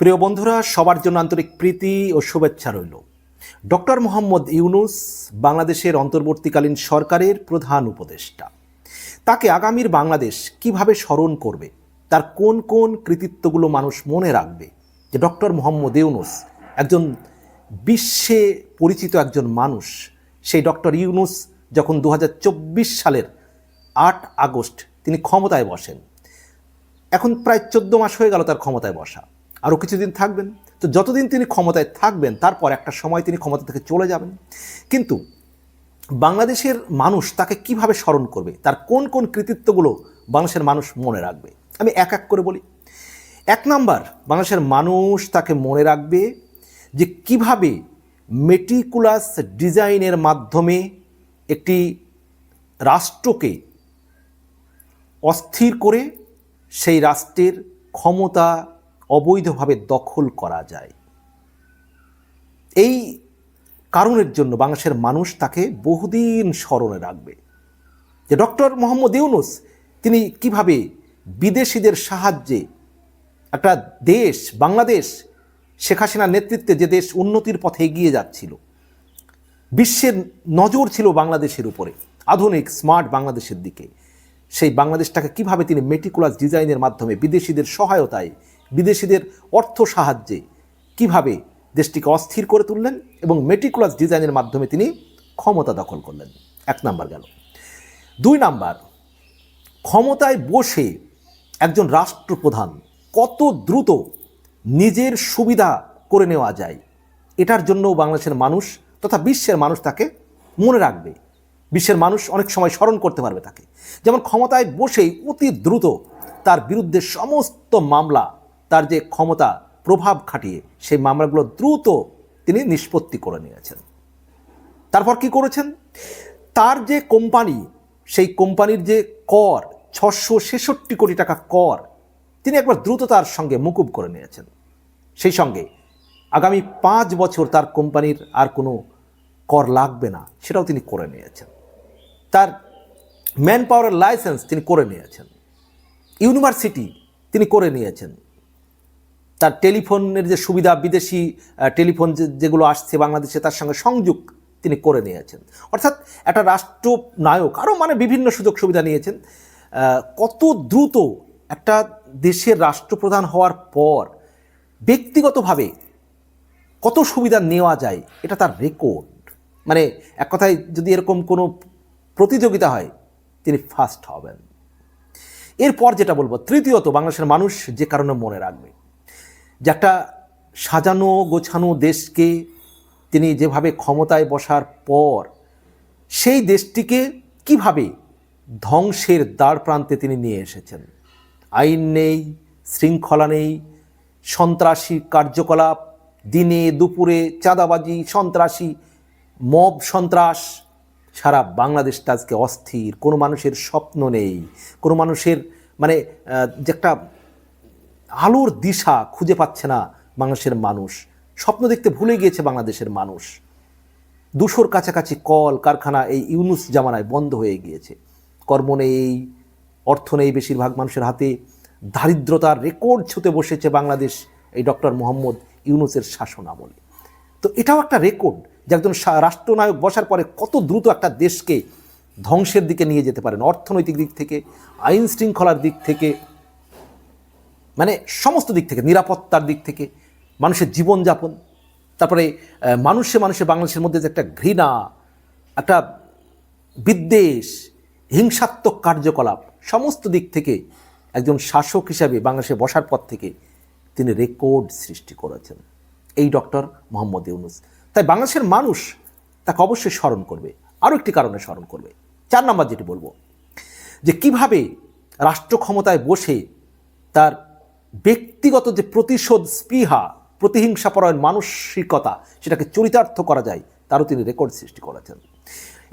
প্রিয় বন্ধুরা, সবার জন্য আন্তরিক প্রীতি ও শুভেচ্ছা রইল। ডক্টর মোহাম্মদ ইউনুস বাংলাদেশের অন্তর্বর্তীকালীন সরকারের প্রধান উপদেষ্টা। তাকে আগামীর বাংলাদেশ কীভাবে স্মরণ করবে, তার কোন কোন কৃতিত্বগুলো মানুষ মনে রাখবে, যে ডক্টর মোহাম্মদ ইউনুস একজন বিশ্বে পরিচিত একজন মানুষ, সেই ডক্টর ইউনুস যখন দু হাজার চব্বিশ সালের আট আগস্ট তিনি ক্ষমতায় বসেন। এখন প্রায় চোদ্দ মাস হয়ে গেল তার ক্ষমতায় বসা। আরও কিছুদিন থাকবেন। তো যতদিন তিনি ক্ষমতায় থাকবেন, তারপর একটা সময় তিনি ক্ষমতা থেকে চলে যাবেন। কিন্তু বাংলাদেশের মানুষ তাকে কীভাবে স্মরণ করবে? তার কোন কোন কৃতিত্বগুলো বাংলাদেশের মানুষ মনে রাখবে? আমি এক এক করে বলি। এক নাম্বার, বাংলাদেশের মানুষ তাকে মনে রাখবে যে কীভাবে মেটিকুলাস ডিজাইনের মাধ্যমে একটি রাষ্ট্রকে অস্থির করে সেই রাষ্ট্রের ক্ষমতা অবৈধভাবে দখল করা যায়। এই কারণের জন্য বাংলাদেশের মানুষ তাকে বহুদিন স্মরণে রাখবে। যে ডক্টর মোহাম্মদ ইউনুস, তিনি কীভাবে বিদেশিদের সাহায্যে একটা দেশ, বাংলাদেশ, শেখ হাসিনার নেতৃত্বে যে দেশ উন্নতির পথে এগিয়ে যাচ্ছিল, বিশ্বের নজর ছিল বাংলাদেশের উপরে, আধুনিক, স্মার্ট বাংলাদেশের দিকে। সেই বাংলাদেশটাকে কীভাবে তিনি মেটিকুলাস ডিজাইনের মাধ্যমে বিদেশিদের সহায়তায় বিদেশিদের অর্থ সাহায্যে কীভাবে দেশটিকে অস্থির করে তুললেন এবং মেটিকুলাস ডিজাইনের মাধ্যমে তিনি ক্ষমতা দখল করলেন। এক নাম্বার গেল। দুই নাম্বার, ক্ষমতায় বসে একজন রাষ্ট্রপ্রধান কত দ্রুত নিজের সুবিধা করে নেওয়া যায়, এটার জন্য বাংলাদেশের মানুষ তথা বিশ্বের মানুষ তাকে মনে রাখবে। বিশ্বের মানুষ অনেক সময় স্মরণ করতে পারবে তাকে। যেমন ক্ষমতায় বসেই অতি দ্রুত তার বিরুদ্ধে সমস্ত মামলা তার যে ক্ষমতা, প্রভাব খাটিয়ে সেই মামলাগুলো দ্রুত তিনি নিষ্পত্তি করে নিয়েছেন। তারপর কি করেছেন? তার যে কোম্পানি, সেই কোম্পানির যে কর, ছশো ছেষট্টি কোটি টাকা কর, তিনি একবার দ্রুত তার সঙ্গে মুকুব করে নিয়েছেন। সেই সঙ্গে আগামী পাঁচ বছর তার কোম্পানির আর কোনো কর লাগবে না, সেটাও তিনি করে নিয়েছেন। তার ম্যান পাওয়ারের লাইসেন্স তিনি করে নিয়েছেন। ইউনিভার্সিটি তিনি করে নিয়েছেন। তার টেলিফোনের যে সুবিধা, বিদেশি টেলিফোন যেগুলো আসছে বাংলাদেশে, তার সঙ্গে সংযোগ তিনি করে নিয়েছেন। অর্থাৎ একটা রাষ্ট্রনায়ক আরও মানে বিভিন্ন সুযোগ সুবিধা নিয়েছেন। কত দ্রুত একটা দেশের রাষ্ট্রপ্রধান হওয়ার পর ব্যক্তিগতভাবে কত সুবিধা নেওয়া যায়, এটা তার রেকর্ড। মানে এক কথায় যদি এরকম কোনো প্রতিযোগিতা হয়, তিনি ফার্স্ট হবেন। এরপর যেটা বলব, তৃতীয়ত বাংলাদেশের মানুষ যে কারণে মনে রাখবে যে একটা সাজানো গোছানো দেশকে তিনি যেভাবে ক্ষমতায় বসার পর সেই দেশটিকে কীভাবে ধ্বংসের দ্বার প্রান্তে তিনি নিয়ে এসেছেন? আইন নেই, শৃঙ্খলা নেই, সন্ত্রাসী কার্যকলাপ, দিনে দুপুরে চাঁদাবাজি, সন্ত্রাসী, মব সন্ত্রাস, সারা বাংলাদেশটা আজকে অস্থির। কোনো মানুষের স্বপ্ন নেই। কোনো মানুষের মানে যে একটা আলোর দিশা খুঁজে পাচ্ছে না বাংলাদেশের মানুষ। স্বপ্ন দেখতে ভুলে গিয়েছে বাংলাদেশের মানুষ। দুশোর কাছাকাছি কল, কারখানা এই ইউনুস জামানায় বন্ধ হয়ে গিয়েছে। কর্ম নেই, অর্থ নেই বেশিরভাগ মানুষের হাতে। দারিদ্রতার রেকর্ড ছুতে বসেছে বাংলাদেশ এই ডক্টর মোহাম্মদ ইউনুসের শাসন আমলে তো এটাও একটা রেকর্ড যে একজন রাষ্ট্রনায়ক বসার পরে কত দ্রুত একটা দেশকে ধ্বংসের দিকে নিয়ে যেতে পারেন। অর্থনৈতিক দিক থেকে, আইন শৃঙ্খলার দিক থেকে। মানে সমস্ত দিক থেকে, নিরাপত্তার দিক থেকে, মানুষের জীবনযাপন, তারপরে মানুষে মানুষে বাংলাদেশের মধ্যে যে একটা ঘৃণা, একটা বিদ্বেষ, হিংসাত্মক কার্যকলাপ, সমস্ত দিক থেকে একজন শাসক হিসাবে বাংলাদেশে বসার পর থেকে তিনি রেকর্ড সৃষ্টি করেছেন। এই ডক্টর মোহাম্মদ ইউনুস। তাই বাংলাদেশের মানুষ তাকে অবশ্যই স্মরণ করবে। আরও একটি কারণে স্মরণ করবে। চার নাম্বার যেটি বলব, যে কীভাবে রাষ্ট্র ক্ষমতায় বসে তার ব্যক্তিগত যে প্রতিশোধ স্পৃহা, প্রতিহিংসাপরায়ণ মানসিকতা, সেটাকে চরিতার্থ করা যায়, তারও তিনি রেকর্ড সৃষ্টি করেছেন।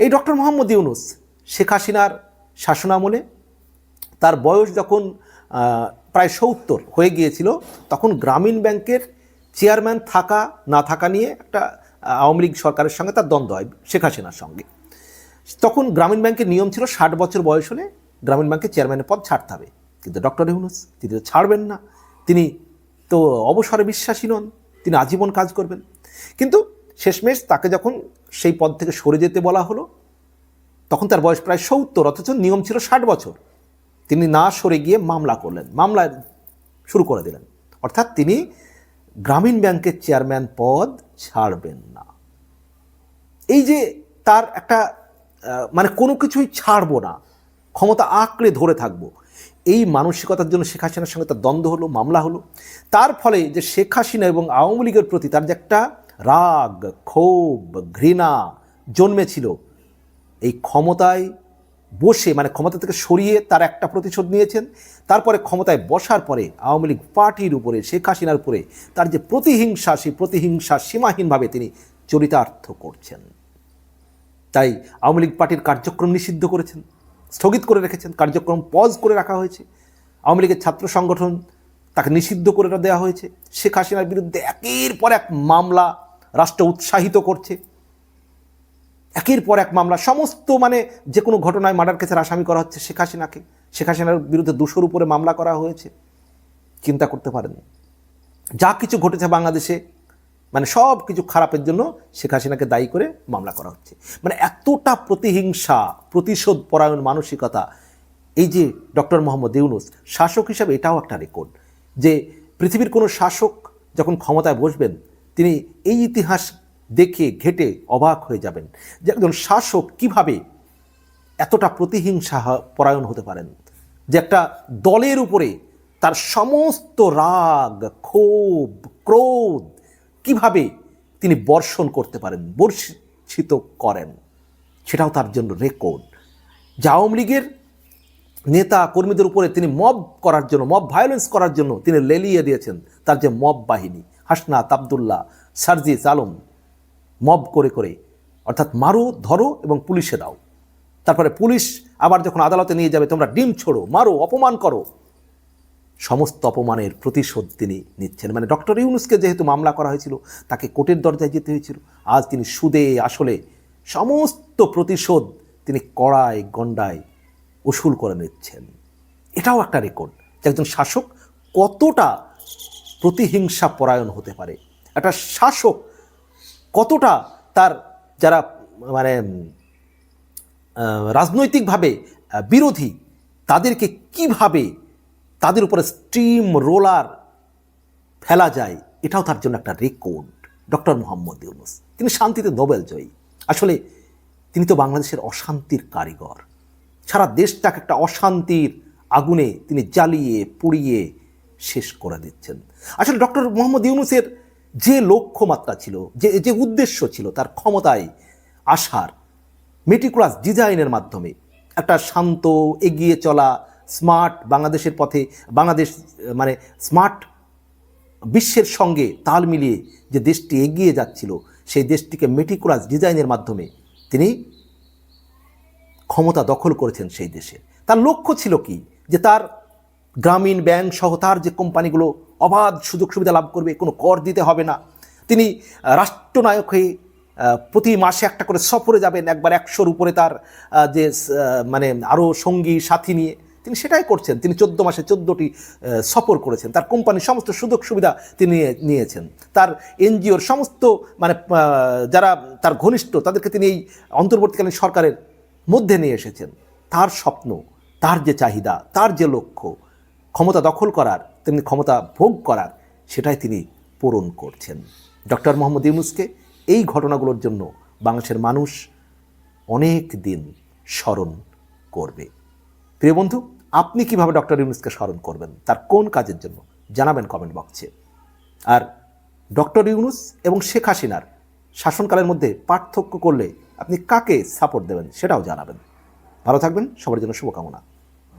এই ডক্টর মোহাম্মদ ইউনুস, শেখ হাসিনার শাসনামলে তার বয়স যখন প্রায় সত্তর হয়ে গিয়েছিল, তখন গ্রামীণ ব্যাংকের চেয়ারম্যান থাকা, না থাকা নিয়ে একটা আওয়ামী লীগ সরকারের সঙ্গে তার দ্বন্দ্ব হয় শেখ হাসিনার সঙ্গে। তখন গ্রামীণ ব্যাংকের নিয়ম ছিল ষাট বছর বয়স হলে গ্রামীণ ব্যাংকের চেয়ারম্যানের পদ ছাড়তে হবে। কিন্তু ডক্টর ইউনুস, তিনি তো ছাড়বেন না। তিনি তো অবসরে বিশ্বাসী নন, তিনি আজীবন কাজ করবেন। কিন্তু শেষমেশ তাকে যখন সেই পদ থেকে সরে যেতে বলা হলো, তখন তার বয়স প্রায় সত্তর, অথচ নিয়ম ছিল ষাট বছর। তিনি না সরে গিয়ে মামলা করলেন, মামলা শুরু করে দিলেন। অর্থাৎ তিনি গ্রামীণ ব্যাংকের চেয়ারম্যান পদ ছাড়বেন না। এই যে তার একটা মানে কোনো কিছুই ছাড়বো না, ক্ষমতা আঁকড়ে ধরে থাকব এই মানসিকতার জন্য শেখ হাসিনার সঙ্গে তার দ্বন্দ্ব হলো, মামলা হলো। তার ফলে যে শেখ হাসিনা এবং আওয়ামী লীগের প্রতি তার যে একটা রাগ, ক্ষোভ, ঘৃণা জন্মেছিল, এই ক্ষমতায় বসে মানে ক্ষমতা থেকে সরিয়ে তার একটা প্রতিশোধ নিয়েছেন। তারপরে ক্ষমতায় বসার পরে আওয়ামী লীগ পার্টির উপরে, শেখ হাসিনার উপরে তার যে প্রতিহিংসা, সেই প্রতিহিংসা সীমাহীনভাবে তিনি চরিতার্থ করছেন। তাই আওয়ামী লীগ পার্টির কার্যক্রম নিষিদ্ধ করেছেন। স্থগিত করে রেখেছেন, কার্যক্রম পজ করে রাখা হয়েছে। আওয়ামী লীগের ছাত্র সংগঠন তাকে নিষিদ্ধ করে দেওয়া হয়েছে। শেখ হাসিনার বিরুদ্ধে একের পর এক মামলা রাষ্ট্র উৎসাহিত করছে। একের পর এক মামলা, সমস্ত মানে যে কোনো ঘটনায় মার্ডার কেসের আসামি করা হচ্ছে শেখ হাসিনাকে। শেখ হাসিনার বিরুদ্ধে দুশোর উপরে মামলা করা হয়েছে। চিন্তা করতে পারেন যা কিছু ঘটেছে বাংলাদেশে মানে সব কিছু খারাপের জন্য শেখ হাসিনাকে দায়ী করে মামলা করা হচ্ছে। মানে এতটা প্রতিহিংসা, প্রতিশোধ পরায়ণ মানসিকতা, এই যে ডক্টর মোহাম্মদ ইউনুস, শাসক হিসাবে এটাও একটা রেকর্ড যে পৃথিবীর কোনো শাসক যখন ক্ষমতায় বসবেন, তিনি এই ইতিহাস দেখে, ঘেটে অবাক হয়ে যাবেন যে একজন শাসক কীভাবে এতটা প্রতিহিংসা পরায়ণ হতে পারেন। যে একটা দলের উপরে তার সমস্ত রাগ, ক্ষোভ, ক্রোধ কীভাবে তিনি বর্ষণ করতে পারেন, বর্ষিত করেন, সেটাও তার জন্য রেকর্ড যে আওয়ামী লীগের নেতা কর্মীদের উপরে তিনি মব করার জন্য মব ভায়োলেন্স করার জন্য তিনি লেলিয়ে দিয়েছেন, তার যে মব বাহিনী, হাসনাত আবদুল্লাহ, সার্জিস আলম মব করে করে, অর্থাৎ মারো, ধরো এবং পুলিশে দাও। তারপরে পুলিশ আবার যখন আদালতে নিয়ে যাবে, তোমরা ডিম ছোড়ো, মারো, অপমান করো। সমস্ত অপমানের প্রতিশোধ তিনি নিচ্ছেন। মানে ডক্টর ইউনুসকে যেহেতু মামলা করা হয়েছিল, তাকে কোর্টের দরজায় যেতে হয়েছিল, আজ তিনি সুদে আসলে সমস্ত প্রতিশোধ তিনি কড়ায় গণ্ডায় উসুল করে নিচ্ছেন। এটাও একটা রেকর্ড যে একজন শাসক কতটা প্রতিহিংসা পরায়ণ হতে পারে। একটা শাসক কতটা তার যারা মানে রাজনৈতিকভাবে বিরোধী, তাদেরকে কীভাবে তাদের উপরে স্টিম রোলার ফেলা যায়, এটাও তার জন্য একটা রেকর্ড ডক্টর মোহাম্মদ ইউনুস, তিনি শান্তিতে নোবেল জয়ী। আসলে তিনি তো বাংলাদেশের অশান্তির কারিগর। সারা দেশটাকে একটা অশান্তির আগুনে তিনি জ্বালিয়ে, পুড়িয়ে শেষ করে দিচ্ছেন। আসলে ডক্টর মোহাম্মদ ইউনুসের যে লক্ষ্যমাত্রা ছিল, যে যে উদ্দেশ্য ছিল, তার ক্ষমতায় আসার, মেটিকুলাস ডিজাইনের মাধ্যমে একটা শান্ত, এগিয়ে চলা স্মার্ট বাংলাদেশের পথে, বাংলাদেশ মানে স্মার্ট বিশ্বের সঙ্গে তাল মিলিয়ে যে দেশটি এগিয়ে যাচ্ছিল, সেই দেশটিকে মেটিকুলাস ডিজাইনের মাধ্যমে তিনি ক্ষমতা দখল করেছেন সেই দেশে। তার লক্ষ্য ছিল কি? যে তার গ্রামীণ ব্যাংক সহ তার যে কোম্পানিগুলো অবাধ সুযোগ সুবিধা লাভ করবে, কোনো কর দিতে হবে না। তিনি রাষ্ট্রনায়ক হয়ে প্রতি মাসে একটা করে সফরে যাবেন, একবার একশোর উপরে তার যে মানে আরও সঙ্গী, সাথী নিয়ে। তিনি সেটাই করছেন। তিনি চোদ্দ মাসে চোদ্দোটি সফর করেছেন। তার কোম্পানির সমস্ত সুযোগ সুবিধা তিনি নিয়ে- নিয়েছেন। তার এনজিওর সমস্ত মানে যারা তার ঘনিষ্ঠ, তাদেরকে তিনি এই অন্তর্বর্তীকালীন সরকারের মধ্যে নিয়ে এসেছেন। তার স্বপ্ন, তার যে চাহিদা, তার যে লক্ষ্য, ক্ষমতা দখল করার তেমনি ক্ষমতা ভোগ করার, সেটাই তিনি পূরণ করছেন। ডক্টর মোহাম্মদ ইউনুসকে এই ঘটনাগুলোর জন্য বাংলাদেশের মানুষ অনেক দিন স্মরণ করবে। প্রিয় বন্ধু আপনি কীভাবে ডক্টর ইউনুসকে স্মরণ করবেন? তার কোন কাজের জন্য? জানাবেন কমেন্ট বক্সে। আর ডক্টর ইউনুস এবং শেখ হাসিনার শাসনকালের মধ্যে পার্থক্য করলে আপনি কাকে সাপোর্ট দেবেন সেটাও জানাবেন। ভালো থাকবেন, সবার জন্য শুভকামনা।